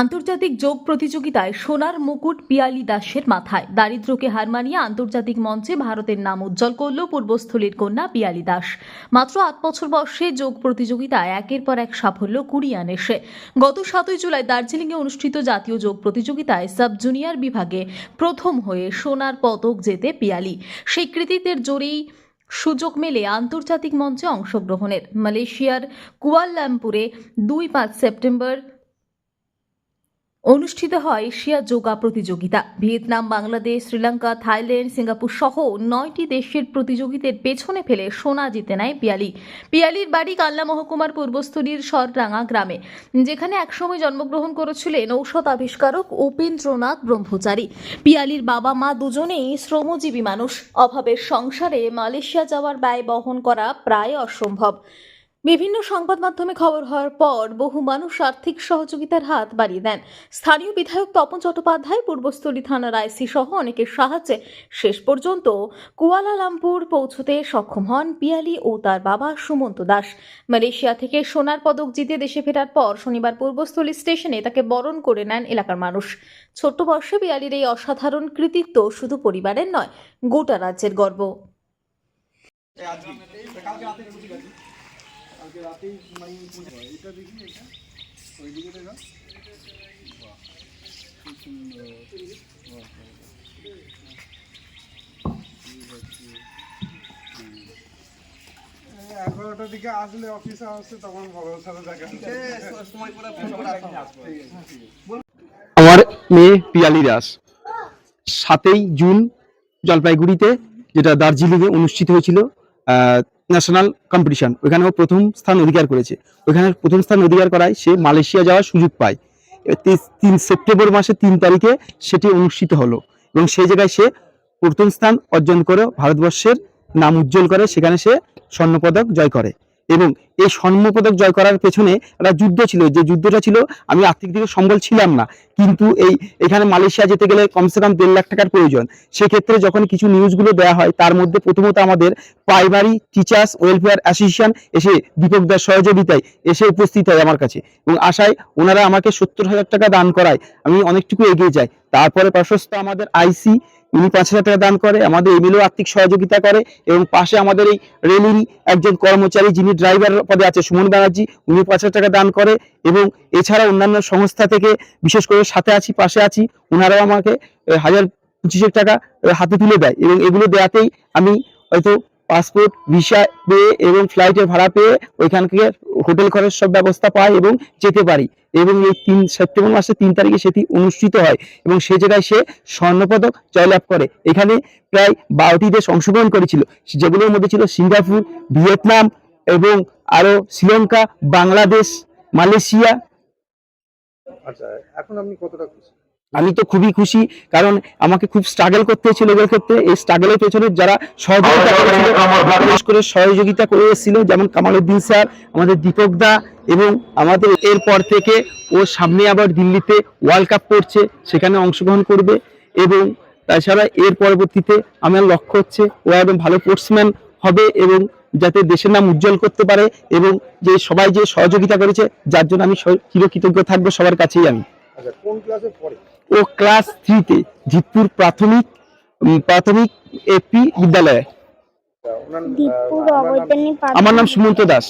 আন্তর্জাতিক যোগ প্রতিযোগিতায় সোনার মুকুট পিয়ালি দাসের মাথায়। দারিদ্র্যকে হার মানিয়ে আন্তর্জাতিক মঞ্চে ভারতের নাম উজ্জ্বল করল পূর্বস্থলীর কন্যা পিয়ালি দাস। মাত্র আট বছর বয়সে যোগ প্রতিযোগিতায় একের পর এক সাফল্য কুড়িয়ে আনে সে। গত সাতই জুলাই দার্জিলিংয়ে অনুষ্ঠিত জাতীয় যোগ প্রতিযোগিতায় সাব জুনিয়র বিভাগে প্রথম হয়ে সোনার পদক জেতে পিয়ালি। সেই কৃতিত্বের জোরেই সুযোগ মেলে আন্তর্জাতিক মঞ্চে অংশগ্রহণের। মালয়েশিয়ার কুয়ালালামপুরে দুই পাঁচ সেপ্টেম্বর অনুষ্ঠিত হয় এশিয়া যোগা প্রতিযোগিতা। Vietnam, Bangladesh, Sri Lanka, Thailand, Singapore সহ নয়টি দেশের প্রতিযোগীদের পেছনে ফেলে সোনা জিতে নেয় পিয়ালি। পিয়ালির বাড়ি কাল্লা মহকুমার পূর্বস্থলীর সররাঙা গ্রামে, যেখানে একসময় জন্মগ্রহণ করেছিলেন ঔষধ আবিষ্কারক উপেন্দ্রনাথ ব্রহ্মচারী। পিয়ালির বাবা মা দুজনেই শ্রমজীবী মানুষ। অভাবের সংসারে মালয়েশিয়া যাওয়ার ব্যয় বহন করা প্রায় অসম্ভব। বিভিন্ন সংবাদ মাধ্যমে খবর হওয়ার পর বহু মানুষ আর্থিক সহযোগিতার হাত বাড়িয়ে দেন। স্থানীয় বিধায়ক তপন চট্টোপাধ্যায় পূর্বস্থলী থানার আইসি সহ অনেকের সাহায্যে শেষ পর্যন্ত কুয়ালালামপুর পৌঁছতে সক্ষম হন পিয়ালি ও তার বাবা সুমন্ত দাস। মালয়েশিয়া থেকে সোনার পদক জিতে দেশে ফেরার পর শনিবার পূর্বস্থলী স্টেশনে তাকে বরণ করে নেন এলাকার মানুষ। ছোট্ট বর্ষে পিয়ালির এই অসাধারণ কৃতিত্ব শুধু পরিবারের নয়, গোটা রাজ্যের গর্ব। কালকে রাতেই মানে এটা দেখি এটা। ওইদিকে দেখা। খুব সুন্দর। এই এগারোটার দিকে আসলে অফিসে আসছে তখন ভালো সাথে দেখা ঠিক আছে। আমার মেয়ে পিয়ালি দাস। সাতই জুন জলপাইগুড়িতে যেটা দার্জিলিংয়ে অনুষ্ঠিত হয়েছিল ন্যাশনাল কম্পিটিশন ওইখানে ও প্রথম স্থান অধিকার করেছে। ওইখানে প্রথম স্থান অধিকার করায় সে মালয়েশিয়া যাওয়ার সুযোগ পায়। তিন সেপ্টেম্বর মাসের তিন তারিখে সেটি অনুষ্ঠিত হলো এবং সেই জায়গায় সে প্রথম স্থান অর্জন করে ভারতবর্ষের নাম উজ্জ্বল করে, সেখানে সে স্বর্ণপদক জয় করে এবং এই স্বর্ণপদক জয় করার পেছনে একটা যুদ্ধ ছিল। যে যুদ্ধটা ছিল, আমি আর্থিক দিকে সম্বল ছিলাম না। কিন্তু এই, এখানে মালয়েশিয়া যেতে গেলে কমসে কম দেড় লাখ টাকার প্রয়োজন। সেক্ষেত্রে যখন কিছু নিউজগুলো দেওয়া হয়, তার মধ্যে প্রথমত আমাদের প্রাইমারি টিচার্স ওয়েলফেয়ার অ্যাসোসিয়েশন এসে দীপক দাস সহযোগিতায় এসে উপস্থিত হয় আমার কাছে এবং আশায় ওনারা আমাকে সত্তর হাজার টাকা দান করায়। আমি অনেকটুকু এগিয়ে যাই। তারপরে প্রশস্ত আমাদের আইসি, উনি পাঁচ হাজার টাকা দান করে, আমাদের এমএলও আর্থিক সহযোগিতা করে এবং পাশে আমাদের এই রেলির একজন কর্মচারী যিনি ড্রাইভার পদে আছে সুমন ব্যানার্জি, উনি পাঁচ হাজার টাকা দান করে এবং এছাড়া অন্যান্য সংস্থা থেকে, বিশেষ করে সাথে আছি, পাশে আছি ওনারাও আমাকে হাজার পঁচিশেক টাকা হাতে তুলে দেয় এবং এগুলো দেওয়াতেই আমি হয়তো পাসপোর্ট, ভিসা পেয়ে এবং ফ্লাইটের ভাড়া পেয়ে ওইখান থেকে হোটেল খরচ সব ব্যবস্থা পাই এবং যেতে পারি। এবং এই তিন, সেপ্টেম্বর মাসের তিন তারিখে সেটি অনুষ্ঠিত হয় এবং সে জায়গায় সে স্বর্ণপদক জয়লাভ করে। এখানে প্রায় বারোটি দেশ অংশগ্রহণ করেছিল। যেগুলোর মধ্যে ছিল সিঙ্গাপুর, ভিয়েতনাম এবং আরও শ্রীলঙ্কা বাংলাদেশ মালয়েশিয়া। আচ্ছা এখন আপনি কতটা খুশি? আমি তো খুবই খুশি কারণ আমাকে খুব স্ট্রাগল করতে হয়েছিল এগুলোর ক্ষেত্রে। এই স্ট্রাগলের পেছনে যারা সহযোগিতা করেছিল বিশেষ করে সহযোগিতা করে এসেছিল যেমন কামালউদ্দিন স্যার আমাদের দীপক দা এবং আমাদের এরপর থেকে ও সামনে আবার দিল্লিতে ওয়ার্ল্ড কাপ করছে সেখানে অংশগ্রহণ করবে। এবং তাছাড়া এর পরবর্তীতে আমার লক্ষ্য হচ্ছে ও একদম ভালো স্পোর্টসম্যান হবে এবং যাতে দেশের নাম উজ্জ্বল করতে পারে এবং যে সবাই যে সহযোগিতা করেছে যার জন্য আমি চিরকৃতজ্ঞ থাকব সবার কাছেই আমি। আচ্ছা কোন ক্লাসে পড়ে ও ক্লাস থ্রিতে জিতপুর প্রাথমিক প্রাথমিক এপি বিদ্যালয়ে। আচ্ছা, আমার নাম সুমন্ত দাস।